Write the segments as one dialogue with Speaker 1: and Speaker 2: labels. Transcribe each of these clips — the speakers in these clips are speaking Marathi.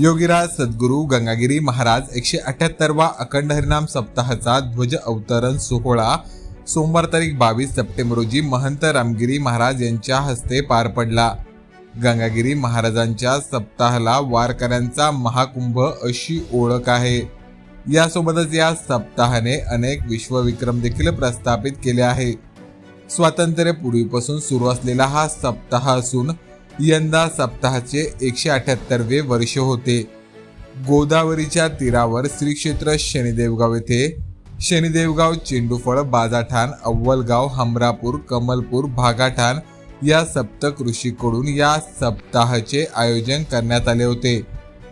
Speaker 1: योगीराज सद्गुरू गंगागिरी महाराज एकशे अठ्याहत्तरवा अखंड हरिनाम सप्ताहाचा ध्वज अवतरण सोहळा सोमवार तारीख बावीस सप्टेंबर रोजी महंत रामगिरी महाराज यांच्या हस्ते पार पडला. गंगागिरी महाराजांच्या सप्ताहाला वारकऱ्यांचा महाकुंभ अशी ओळख आहे. यासोबतच या सप्ताहाने अनेक विश्वविक्रम देखील प्रस्थापित केले आहे. स्वातंत्र्यपूर्वीपासून सुरू असलेला हा सप्ताह असून यंदा सप्ताहाचे एकशे अठ्याहत्तरवे वर्ष होते. गोदावरीच्या तीरावर श्री क्षेत्र शनिदेवगाव येथे शनिदेवगाव चेंडूफळ बाजाठाण अव्वलगाव हमरापूर कमलपूर भागाठाण या सप्तकृषीकडून या सप्ताहाचे आयोजन करण्यात आले होते.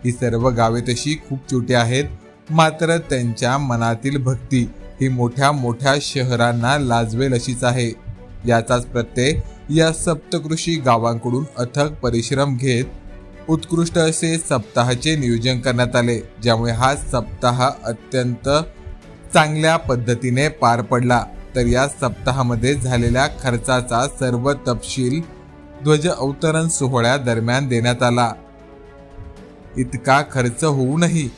Speaker 1: ही सर्व गावे तशी खूप छोटी आहेत मात्र त्यांच्या मनातील भक्ती ही मोठ्या मोठ्या शहरांना लाजवेल अशीच आहे. याचाच प्रत्यय या सप्तकृषी गावांकडून अथक परिश्रम घेत उत्कृष्ट असे सप्ताहाचे नियोजन करण्यात आले. ज्यामुळे हा सप्ताह अत्यंत चांगल्या पद्धतीने पार पडला. तर या सप्ताहामध्ये झालेल्या खर्चाचा सर्व तपशील ध्वज अवतरण सोहळ्या दरम्यान देण्यात आला. इतका खर्च होऊनही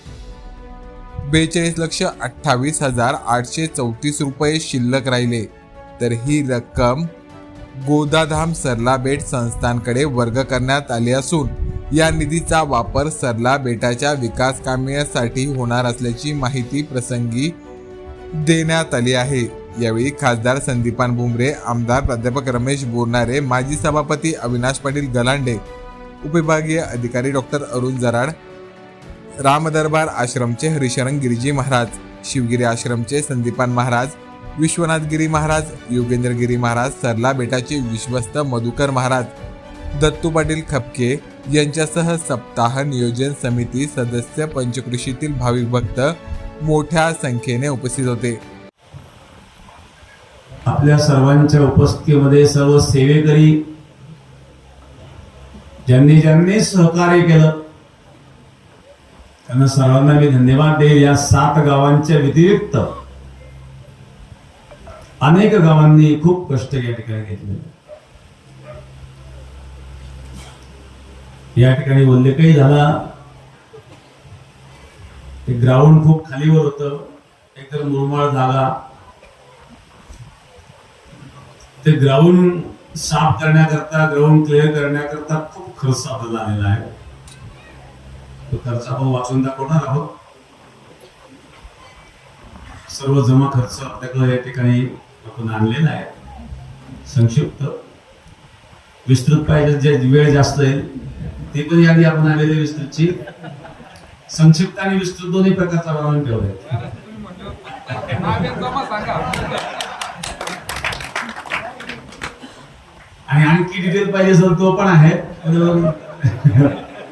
Speaker 1: बेचाळीस लक्ष अठ्ठावीस हजार आठशे चौतीस रुपये शिल्लक राहिले. तर ही रक्कम गोदाधाम सरला बेट संस्थांकडे वर्ग करण्यात आले असून या निधीचा वापर सरला बेटाच्या विकास कामासाठी होणार असल्याची माहिती प्रसंगी देण्यात आली आहे. यावेळी खासदार संदीपान भुमरे आमदार प्राध्यापक रमेश बोरणारे माजी सभापती अविनाश पाटील गलांडे उपविभागीय अधिकारी डॉक्टर अरुण जराड रामदरबार आश्रमचे हरिशरण गिरिजी महाराज शिवगिरी आश्रमचे संदीपान महाराज विश्वनाथगिरी महाराज योगेंद्रगिरी महाराज सरला बेटाचे विश्वस्त मधुकर महाराज दत्तू पाटील खपके यांच्यासह सप्ताह नियोजन समिती सदस्य पंचकृषीतील भाविक भक्त मोठ्या संख्येने उपस्थित होते.
Speaker 2: आपल्या सर्वांच्या उपस्थितीमध्ये सर्व सेवेकरी ज्यांनी ज्यांनी सहकार्य केलं त्यांना सर्वांना मी धन्यवाद देईल या सात गावांच्या व्यतिरिक्त. अनेक गावांनी खूप कष्ट या ठिकाणी घेतले. या ठिकाणी उल्लेखही झाला. ते ग्राउंड खूप खालीवर होत. एकदम मुरमाळ जागा. ते ग्राउंड साफ करण्याकरता ग्राउंड क्लिअर करण्याकरता खूप खर्च आपल्याला आलेला आहे. तो खर्च आपण वाचून दाखवणार आहोत. सर्व जमा खर्च आपल्याकडे या ठिकाणी आपण आणलेला आहे संक्षिप्त. विस्तृत पाहिजे जे वेळ जास्त येईल ते पण यादी आपण आलेली विस्तृतची. संक्षिप्त आणि विस्तृत दोन्ही प्रकारचा बनवून ठेवलाय. आणि आणखी डिटेल पाहिजे असेल तो पण आहे.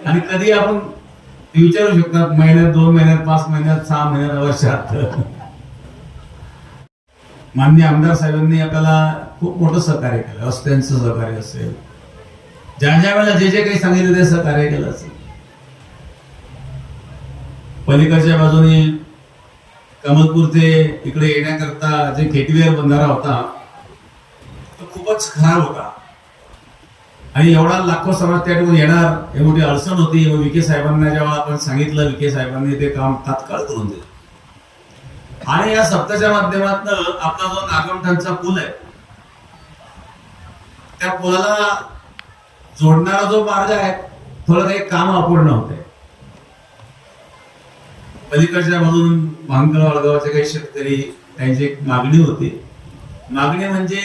Speaker 2: आणि कधी आपण ते विचारू शकतात महिन्यात दोन महिन्यात पाच महिन्यात सहा महिन्यात वर्षात माननीय आमदार साहेबांनी आपल्याला खूप मोठं सहकार्य केलं. रस्त्यांचं सहकार्य असेल ज्या ज्या वेळेला जे जे काही सांगितलं ते सहकार्य केलं असेल. पलीकडच्या बाजूने कमलपूर ते इकडे येण्याकरता जे गेटवेअर बंधारा होता तो खूपच खराब होता. आणि एवढा लाखो समाज त्या ठिकाणी येणार मोठी अडचण होती. मग विखे साहेबांना जेव्हा आपण सांगितलं विखे साहेबांनी ते काम तात्काळ करून दिलं. आणि या सप्ताच्या माध्यमातून आपला जो नागमठाणचा पूल आहे त्या पुलाला जोडणारा जो मार्ग आहे थोडं काही काम अपूर्ण होते पलीकडच्या बाजून भांगळ वळगावचे काही शेतकरी त्यांची एक मागणी होती. मागणी म्हणजे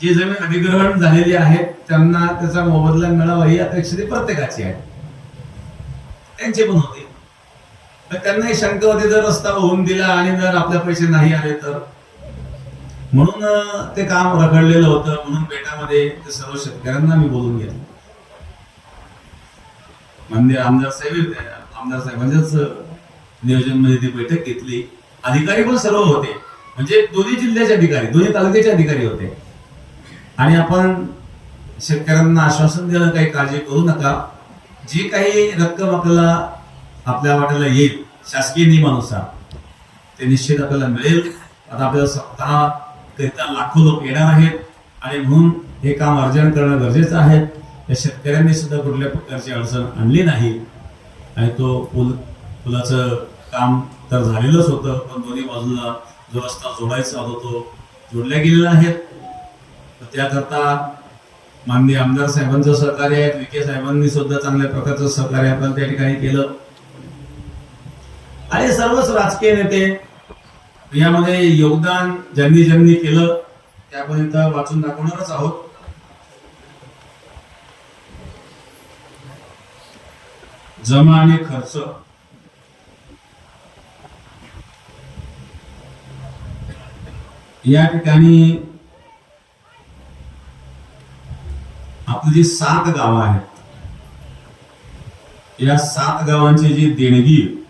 Speaker 2: जी जमीन अधिग्रहण झालेली आहे त्यांना त्याचा मोबदला मिळावा ही अपेक्षा ती प्रत्येकाची आहे. त्यांची पण होती. तर त्यांनाही शंका होती जर रस्ता होऊन दिला आणि जर आपले पैसे नाही आले तर? म्हणून ते काम रखडलेलं होतं. म्हणून बेटामध्ये ते सर्व शेतकऱ्यांना मी बोलून घेतलं. म्हणजे आमदार साहेब होते. आमदार साहेबांच्याच नियोजनमध्ये ती बैठक घेतली. अधिकारी पण सर्व होते. म्हणजे दोन्ही जिल्ह्याचे अधिकारी दोन्ही तालुक्याचे अधिकारी होते. आणि आपण शेतकऱ्यांना आश्वासन दिलं काही काळजी करू नका. जी काही रक्कम आपल्याला आपल्या वाट्याला येईल शासकीय नियमानुसार. ते निश्चित आपल्याला मिळेल. आता आपल्याला सप्ताह करिता लाखो लोक येणार आहेत आणि म्हणून हे काम अर्जन करणं गरजेचं आहे. या शेतकऱ्यांनी सुद्धा कुठल्या प्रकारची अडचण आणली नाही. आणि तो पूल पुलाचं काम तर झालेलंच होतं पण दोन्ही बाजूला जो रस्ता जोडायचा होता तो जोडल्या गेलेला आहे. तर त्याकरता माननीय आमदार साहेबांचं सहकार्य आहे. विखे साहेबांनी सुद्धा चांगल्या प्रकारचं सहकार्य आपल्याला त्या ठिकाणी केलं. आणि सर्वच राजकीय नेते यामध्ये योगदान ज्यांनी ज्यांनी केलं त्यापर्यंत वाचून दाखवणारच आहोत. जमा आणि खर्च. या ठिकाणी आपली जी सात गावं आहेत या सात गावांची जी देणगी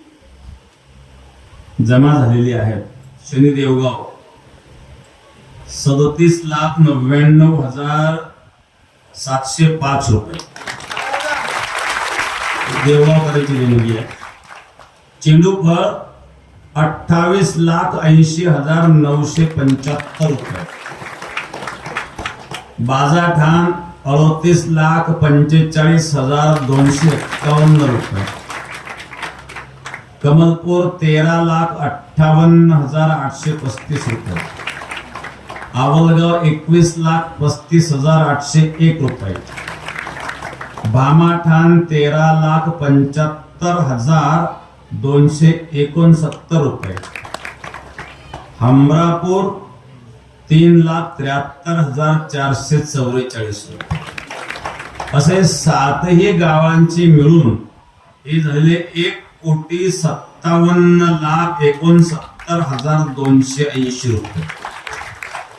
Speaker 2: जमा झालेली आहे शनी देवगाव. सदतीस लाख नव्याण्णव हजार सातशे पाच रुपये. देवगावकरांची देणगी आहे. चेंडू फळ अठ्ठावीस लाख ऐंशी हजार नऊशे पंच्याहत्तर रुपये. बाजारठाण अडतीस लाख पंचेचाळीस हजार दोनशे एक्कावन्न रुपये. कमलपूर तेरा लाख अठ्ठावन्न हजार आठशे पस्तीस रुपये. आवलगाव एकवीस लाख पस्तीस हजार आठशे एक रुपये. भामाठाण तेरा लाख पंच्याहत्तर हजार दोनशे एकोणसत्तर रुपये. हमरापूर तीन लाख त्र्याहत्तर हजार चारशे चौवेचाळीस रुपये. असे सातही गावांची मिळून हे झालेले एक कोटी सत्तावन्न लाख एकोणसत्तर हजार दोनशे ऐंशी रुपये.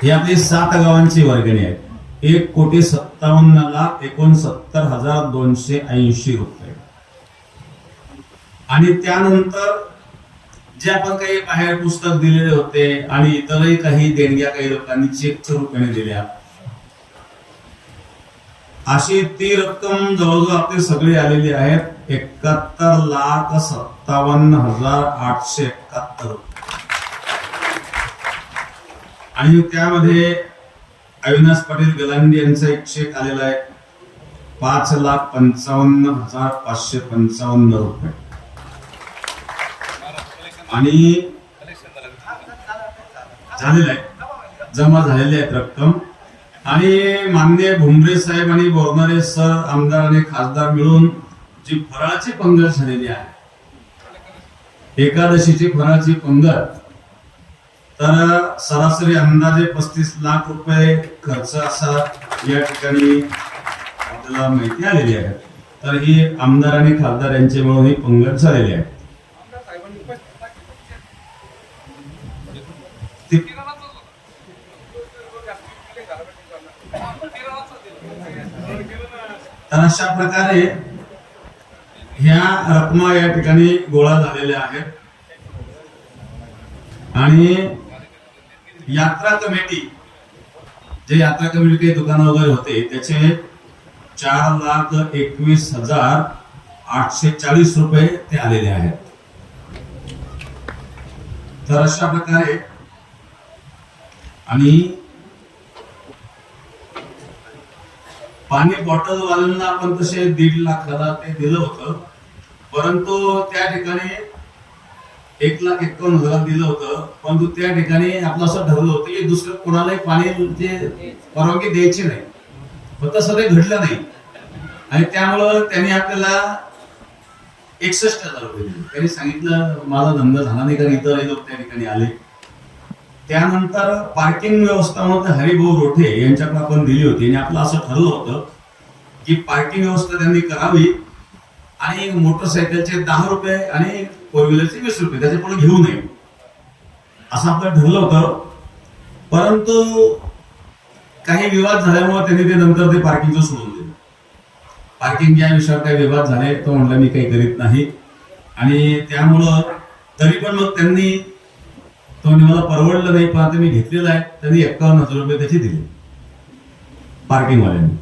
Speaker 2: ही आपली सात गावांची वर्गणी आहे एक कोटी सत्तावन्न लाख एकोणसत्तर हजार दोनशे ऐंशी रुपये. आणि त्यानंतर जे आपण काही बाहेर पुस्तक दिलेले होते आणि इतरही काही देणग्या काही लोकांनी चेकच्या रूपाने दिल्या. अशी ती रक्कम जवळजवळ आपली सगळी आलेली आहेत एकाहत्तर लाख सत्तावन्न हजार आठशे एकाहत्तर. आणि त्यामध्ये अविनाश पाटील गलांडी यांचा एक चेक आलेला आहे. पाच लाख पंचावन्न हजार पाचशे पंचावन्न रुपये. आणि झालेलं आहे. जमा झालेली आहेत रक्कम. आणि माननीय भुमरे साहेब आणि बोरणारे सर आमदार आणि खासदार मिळून जी फराची पंगत झालेली आहे. एकादशीची फराची पंगत तर सरासरी अंदाजे पस्तीस लाख रुपये खर्च असा या ठिकाणी आपल्याला माहिती आलेली आहे. तर ही आमदार आणि खासदार यांचे मिळून ही पंगत झालेली आहे. तर अशा प्रकारे ह्या रकमा या ठिकाणी गोळा झालेल्या आहेत. आणि यात्रा कमिटी जे यात्रा कमिटी दुकान दुकानं वगैरे होते त्याचे चार लाख एकवीस हजार आठशे चाळीस रुपये ते आलेले आहेत. तर अशा प्रकारे आणि पाणी बॉटल वाल्यांना आपण तसे दीड लाखाला ते दिलं होतं. परंतु त्या ठिकाणी एक लाख एक्कावन्न हजार दिलं होतं. परंतु त्या ठिकाणी आपलं असं ठरलं होतं की दुसरं कोणालाही पाणी ते परवानगी द्यायची नाही. पण तसं ते घडलं नाही. आणि त्यामुळं त्यांनी आपल्याला एकसष्ट हजार रुपये दिले. त्यांनी सांगितलं माझा धंदा झाला नाही कारण इतर लोक त्या ठिकाणी आले. त्यानंतर पार्किंग व्यवस्थापन हरिभाऊ रोठे यांच्याकडे आपण दिली होती आणि आपलं असं ठरलं होतं की पार्किंग व्यवस्था त्यांनी करावी आणि मोटरसायकलचे दहा रुपये आणि फोर व्हीलरचे वीस रुपये त्याचे पुढे घेऊ नये. असं आपलं ठरलं होतं. परंतु काही विवाद झाल्यामुळे त्यांनी ते नंतर ते पार्किंगचं सोडून दिलं. पार्किंग या विषयावर काही विवाद झाले तो म्हणला मी काही करीत नाही. आणि त्यामुळं तरी पण मग त्यांनी तो मला परवडलं नाही पण आता मी घेतलेला आहे. त्यांनी एक्कावन्न हजार रुपये त्याचे दिले. पार्किंगवाल्यांनी.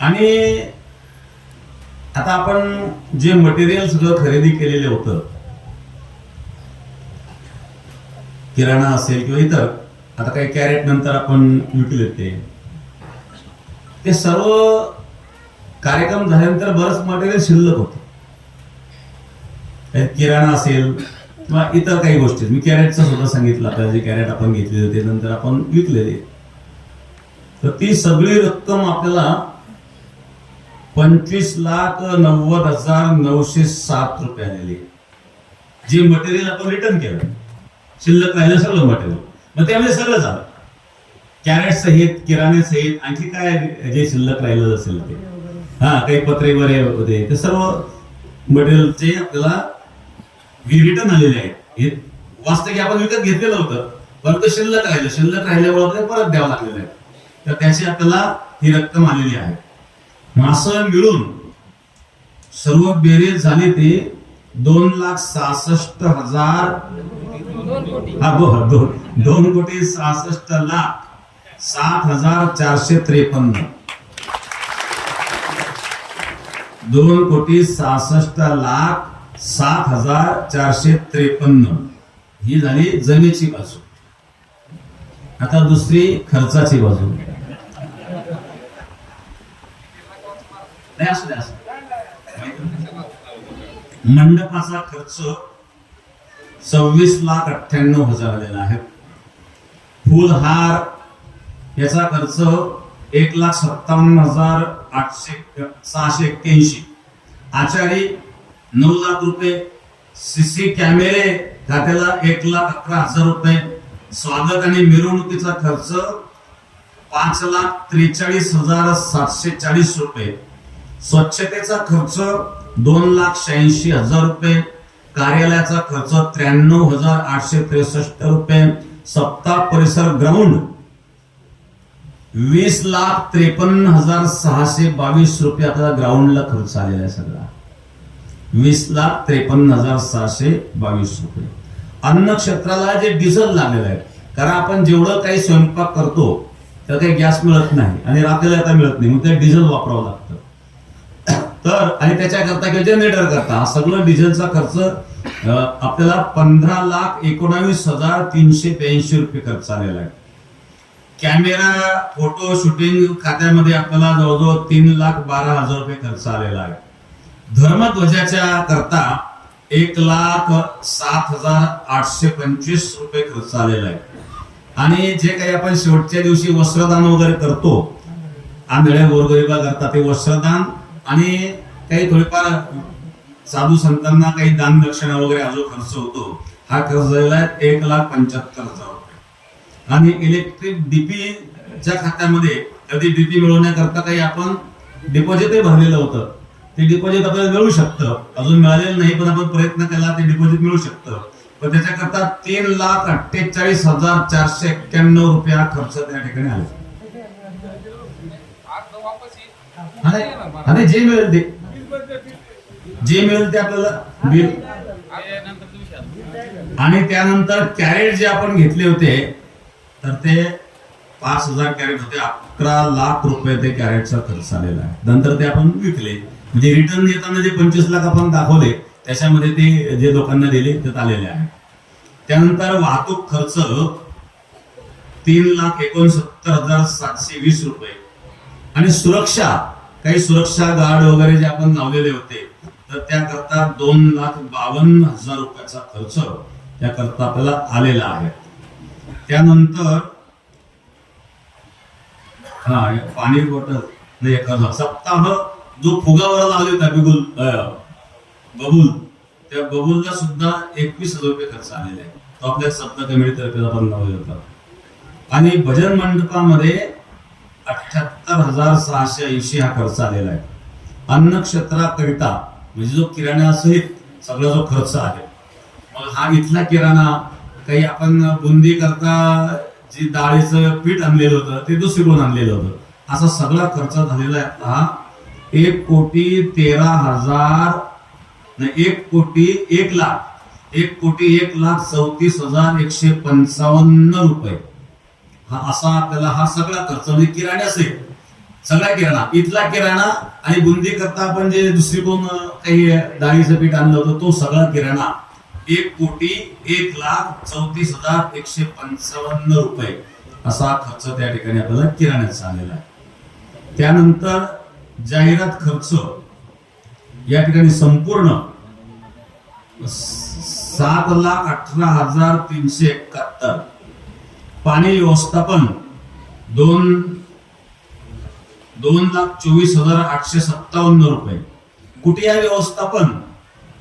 Speaker 2: आणि आता आपण जे मटेरियल सगळं खरेदी केलेलं होतं किराणा असेल किंवा इतर आता काही कॅरेट नंतर आपण विकले ते ते सर्व कार्यक्रम झाल्यानंतर बरंच मटेरियल शिल्लक होतं. किराणा असेल किंवा इतर काही गोष्टी. मी कॅरेटचं सुद्धा सांगितलं आपल्याला जे कॅरेट आपण घेतलेले होते नंतर आपण विकलेले. तर ती सगळी रक्कम आपल्याला पंचवीस लाख नव्वद हजार नऊशे सात रुपये आलेली जे मटेरियल आपण रिटर्न केलं. शिल्लक राहिलं सगळं मटेरियल मग त्यामध्ये सगळं झालं. कॅरेट सहित किराणे सहित आणखी काय जे शिल्लक राहिलं असेल ते. हा काही पत्रे वगैरे होते. ते सर्व मटेरियलचे आपल्याला हे रिटर्न आलेले आहे हे वास्तव की आपण विकत घेतलेलं होतं. परंतु शिल्लक राहिलं. शिल्लक राहिल्यामुळे परत द्यावं लागलेलं आहे. तर त्याची आपल्याला ही रक्कम आलेली आहे. मास मिळून सर्व बेरीज झाली ते दोन लाख सहासष्ट हजार हा दोन. दोन कोटी सहासष्ट लाख सात हजार चारशे त्रेपन्न. दोन कोटी सहासष्ट लाख सात हजार चारशे त्रेपन्न. ही झाली जमेची बाजू. आता दुसरी खर्चाची बाजू. नाही असू द्या मंडपाचा खर्च सव्वीस लाख अठ्ठ्याण्णव हजार आलेला आहे. फुलहार याचा खर्च एक लाख सत्तावन्न हजार आठशे सहाशे एक्क्याऐंशी. आचारी नऊ लाख रुपये सीसी कॅमेरे खात्याला एक लाख अकरा हजार रुपये. स्वागत आणि मिरवणुकीचा खर्च पाच लाख त्रेचाळीस हजार सातशे चाळीस रुपये. स्वच्छतेचा खर्च दोन लाख शहाऐंशी हजार रुपये. कार्यालयाचा खर्च त्र्याण्णव हजार आठशे त्रेसष्ट रुपये. सप्ताह परिसर ग्राउंड वीस लाख त्रेपन्न हजार सहाशे बावीस रुपये आपल्याला ग्राउंडला खर्च आलेला आहे सगळा. वीस लाख त्रेपन्न हजार सहाशे बावीस रुपये. अन्न क्षेत्राला जे डिझेल लागलेलं आहे कारण आपण जेवढं काही स्वयंपाक करतो तर काही गॅस मिळत नाही आणि रात्रीला आता मिळत नाही मग ते डिझेल वापरावं लागतं. तर आणि त्याच्याकरता किंवा जनरेटर करता हा सगळं डिझेलचा खर्च आपल्याला पंधरा लाख एकोणावीस हजार तीनशे ब्याऐंशी रुपये खर्च आलेला आहे. कॅमेरा फोटो शूटिंग खात्यामध्ये आपल्याला जवळजवळ तीन लाख बारा हजार रुपये खर्च आलेला आहे. धर्मध्वजाच्या करता एक लाख सात हजार आठशे पंचवीस रुपये खर्च आलेला आहे. आणि जे काही आपण शेवटच्या दिवशी वस्त्रदान वगैरे करतो आंधळ्या गोरगरिबा करता ते वस्त्रदान आणि काही थोडेफार साधू संतांना काही दान दक्षिणा वगैरे हा जो खर्च होतो हा खर्च झालेला आहे एक लाख पंच्याहत्तर हजार रुपये. आणि इलेक्ट्रिक डीपीच्या खात्यामध्ये कधी डीपी मिळवण्याकरता काही आपण डिपॉझिटही भरलेलं होतं. ते डिपॉझिट आपल्याला मिळू शकतं. अजून मिळालेलं नाही पण आपण प्रयत्न केला ते डिपॉझिट मिळू शकतं. पण त्याच्याकरता तीन लाख अठ्ठेचाळीस हजार चारशे एक्क्याण्णव रुपये हा खर्च त्या ठिकाणी आला. आणि जे मिळेल ते. जे मिळेल ते आपल्याला बिल आणि त्यानंतर कॅरेट जे आपण घेतले होते तर ते पाच हजार कॅरेट होते. अकरा लाख रुपये ते कॅरेटचा खर्च आलेला आहे. नंतर ते आपण विकले. म्हणजे रिटर्न देताना जे पंचवीस लाख आपण दाखवले त्याच्यामध्ये ते जे लोकांना दिले त्यात आलेले आहे. त्यानंतर वाहतूक खर्च तीन लाख एकोणसत्तर हजार सातशे वीस रुपये. आणि सुरक्षा काही सुरक्षा गार्ड वगैरे जे आपण लावलेले होते तर त्याकरता दोन लाख बावन्न हजार रुपयाचा खर्च त्याकरता आपल्याला आलेला आहे. त्यानंतर हा पाणी बॉटल. नाही एखादा सप्ताह जो फुगावर लागले होता बिगुल बबुल बबूल त्या बबूलला सुद्धा एकवीस हजार रुपये खर्च आलेला आहे तो आपल्या सप्ताह कमिटीतर्फे आपण लावले होता. आणि भजन मंडपामध्ये अठ्याहत्तर हजार सहाशे ऐंशी हा खर्च आलेला आहे. अन्न क्षेत्राकरिता म्हणजे जो किराण्यासहित सगळा जो खर्च आहे. मग हा इथला किराणा काही आपण बुंदी करता जी डाळीचं पीठ आणलेलं होतं ते दुसरीकडून आणलेलं होतं. असा सगळा खर्च झालेला आहे. हा एक कोटी तेरा हजार एक कोटी एक लाख. एक कोटी एक लाख चौतीस हजार एकशे पंचावन्न रुपये. हा असा आपल्याला हा सगळा खर्च. म्हणजे किराण्यासहित सगळा किराणा. इथला किराणा आणि बुंदी करता आपण जे दुसरीकडून काही डाळीचं पीठ आणलं होतं तो सगळा किराणा. एक कोटी एक लाख चौतीस हजार एकशे पंचावन्न रुपये असा खर्च त्या ठिकाणी आपल्याला किराण्यात आलेला आहे. त्यानंतर जाहिरात खर्च या ठिकाणी संपूर्ण सात लाख अठरा हजार तीनशे एकाहत्तर. पाणी व्यवस्थापन दोन दोन लाख चोवीस हजार आठशे सत्तावन्न रुपये. कुटिया व्यवस्थापन?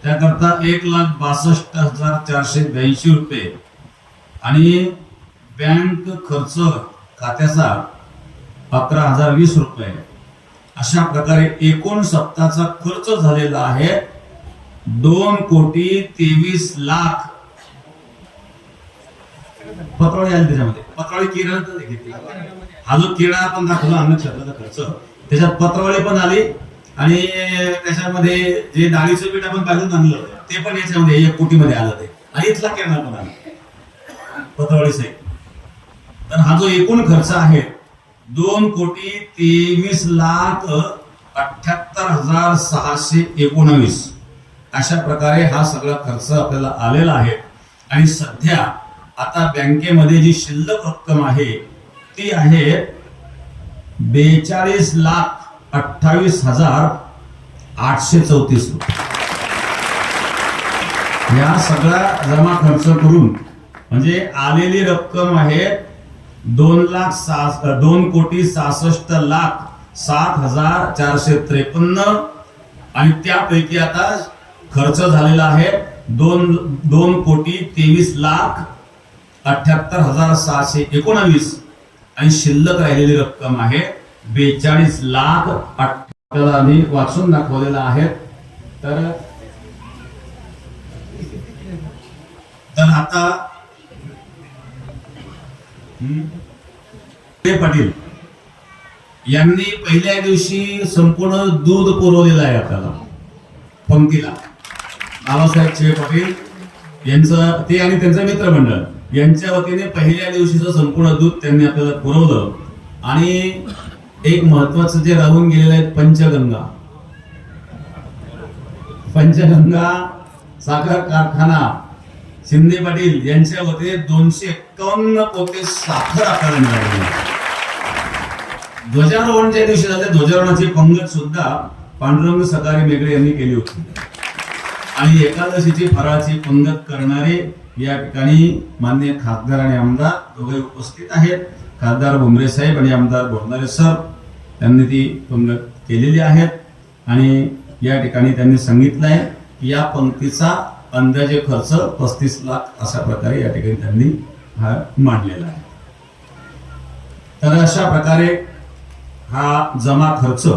Speaker 2: त्याकरता एक लाख बासष्ट हजार चारशे ब्याऐंशी रुपये. आणि बँक खर्च खात्याचा अकरा हजार वीस रुपये. अशा प्रकारे एकूण सप्ताचा खर्च झालेला आहे. दोन कोटी तेवीस लाख. पत्रावळी आली त्याच्यामध्ये. पत्रावळी किराणा हा जो किराणा पण दाखवला अन्न खर्च त्याच्यात पत्रावळी पण आली. आणि त्याच्यामध्ये जे डाळीचं पीठ आपण बाजून आणलं ते पण याच्यामध्ये एक कोटीमध्ये आलं ते. आणि इथला किराणा पण आला. पतवाळी साहेब. तर हा जो एकूण खर्च आहे दोन कोटी तेवीस लाख अठ्याहत्तर हजार सहाशे एकोणवीस. अशा प्रकारे हा सगळा खर्च आपल्याला आलेला आहे. आणि सध्या आता बँकेमध्ये जी शिल्लक रक्कम आहे ती आहे बेचाळीस लाख अठ्ठावीस हजार आठशे चौतीस रुपये. या सगळा जमा खर्च करून म्हणजे आलेली रक्कम आहे दोन लाख सहा दोन कोटी सहासष्ट लाख सात हजार चारशे त्रेपन्न. आणि त्यापैकी आता खर्च झालेला आहे दोन दोन कोटी तेवीस लाख अठ्याहत्तर हजार सहाशे एकोणावीस. आणि शिल्लक राहिलेली रक्कम आहे बेचाळीस लाख आपल्याला आम्ही वाचून दाखवलेला आहे तर तर आता पाटील यांनी पहिल्या दिवशी संपूर्ण दूध पुरवलेलं आहे आपल्याला पंक्तीला. बाबासाहेब छे पाटील यांचं ते आणि त्यांचं मित्रमंडळ यांच्या वतीने पहिल्या दिवशीचं संपूर्ण दूध त्यांनी आपल्याला पुरवलं. आणि एक महत्वाचं जे राहून गेलेलं आहे पंचगंगा. पंचगंगा साखर कारखाना शिंदे पाटील यांच्या वतीने दोनशे एक्कावन्न पोते साखर आपल्याला मिळाली. ध्वजारोहणच्या दिवशी झाले ध्वजारोहणाची पंगत सुद्धा पांडुरंग सकारे मेगळे यांनी केली होती. आणि एकादशीची फराळाची पंगत करणारे या ठिकाणी मान्य खासदार आणि आमदार दोघे उपस्थित आहेत. खासदार भुमरे साहेब आणि आमदार बोरणारे सर त्यांनी ती केलेली आहेत. आणि या ठिकाणी त्यांनी सांगितलं आहे की या पंक्तीचा अंदाजे खर्च पस्तीस लाख अशा प्रकारे या ठिकाणी त्यांनी हा मांडलेला आहे. तर अशा प्रकारे हा जमा खर्च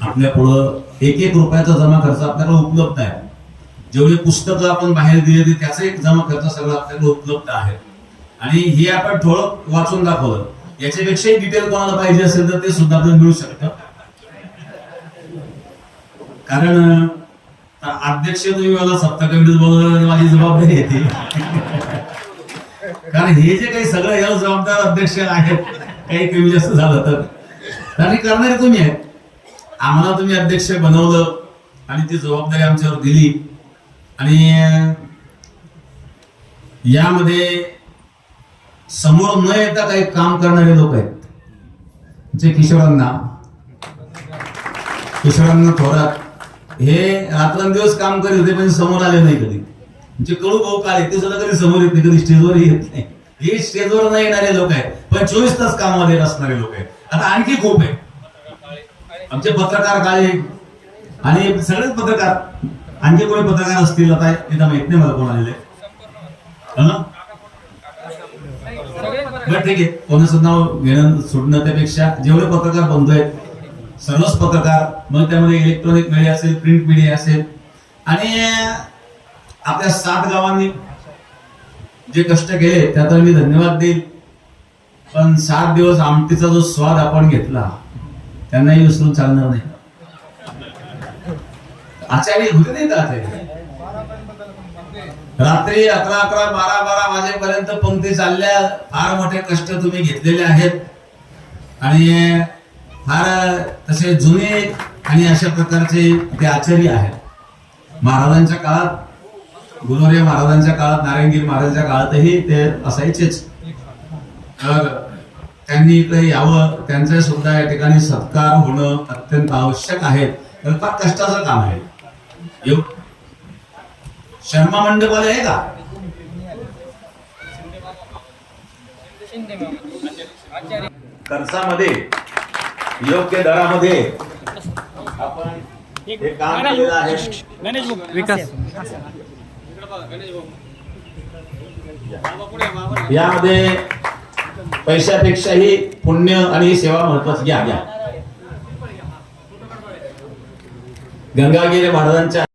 Speaker 2: आपल्या पुढं एक एक रुपयाचा जमा खर्च आपल्याकडे उपलब्ध आहे. जेवढे पुस्तकं आपण बाहेर दिले त्याचा एक जमा खर्च सगळं आपल्याकडे उपलब्ध आहे. आणि हे आपण थोडं वाचून दाखवलं. याच्यापेक्षाही डिटेल कोणाला पाहिजे असेल तर ते सुद्धा आपल्याला मिळू शकतं. कारण अध्यक्ष तुम्ही मला सप्ताह कमिटीत बोलवलं माझी जबाबदारी येते कारण हे जे काही सगळं याला जबाबदार अध्यक्ष आहेत काही कमी जास्त झालं तर. कारण करणारे तुम्ही आहेत. आम्हाला तुम्ही अध्यक्ष बनवलं आणि ती जबाबदारी आमच्यावर दिली. आणि यामध्ये समोर न येता काही काम करणारे लोक आहेत. जे किशोरांना किशोरांना थोरात हे रात्रंदिवस काम करीत होते पण समोर आले नाही कधी. म्हणजे कळू भाऊ काळे ते सुद्धा कधी समोर येत नाही कधी स्टेजवर येत नाही. हे स्टेजवर न येणारे लोक आहेत पण चोवीस तास कामामध्ये असणारे लोक आहेत. आता आणखी खूप आहे आमचे पत्रकार काळे आणि सगळेच पत्रकार. आणखी कोणी पत्रकार असतील आता इथं माहीत नाही मला कोण आलेले हो बरं ठीक आहे. कोणाचं नाव घेणं सोडणं त्यापेक्षा जेवढे पत्रकार बंद आहेत सर्वच पत्रकार मग त्यामध्ये इलेक्ट्रॉनिक मीडिया असेल प्रिंट मीडिया असेल आणि आपल्या सात गावांनी जे कष्ट केले त्यात मी धन्यवाद देईल. पण सात दिवस आमटीचा जो स्वाद आपण घेतला त्यांनाही विसरून चालणार नाही. आचार्य होते नाही का आचार्य? रात्री अकरा अकरा बारा बारा वाजेपर्यंत पंक्ती चालल्या. फार मोठे कष्ट तुम्ही घेतलेले आहेत. आणि फार तसे जुने आणि अशा प्रकारचे ते आचार्य आहेत. महाराजांच्या काळात गुरुवर्य महाराजांच्या काळात नारायणगिरी महाराजांच्या काळातही ते असायचेच. तर त्यांनी इकडे यावं त्यांचं सुद्धा या ठिकाणी सत्कार होणं अत्यंत आवश्यक आहे. तर फार कष्टाचं काम आहे. एव- शर्मा मंडपवाले आहे का? खर्चामध्ये योग्य दरामध्ये आपण हे काम केलेलं आहे.
Speaker 3: विकास.
Speaker 2: यामध्ये पैशापेक्षाही पुण्य आणि ही सेवा महत्वाची. घ्या घ्या. गंगागिरी महाराजांच्या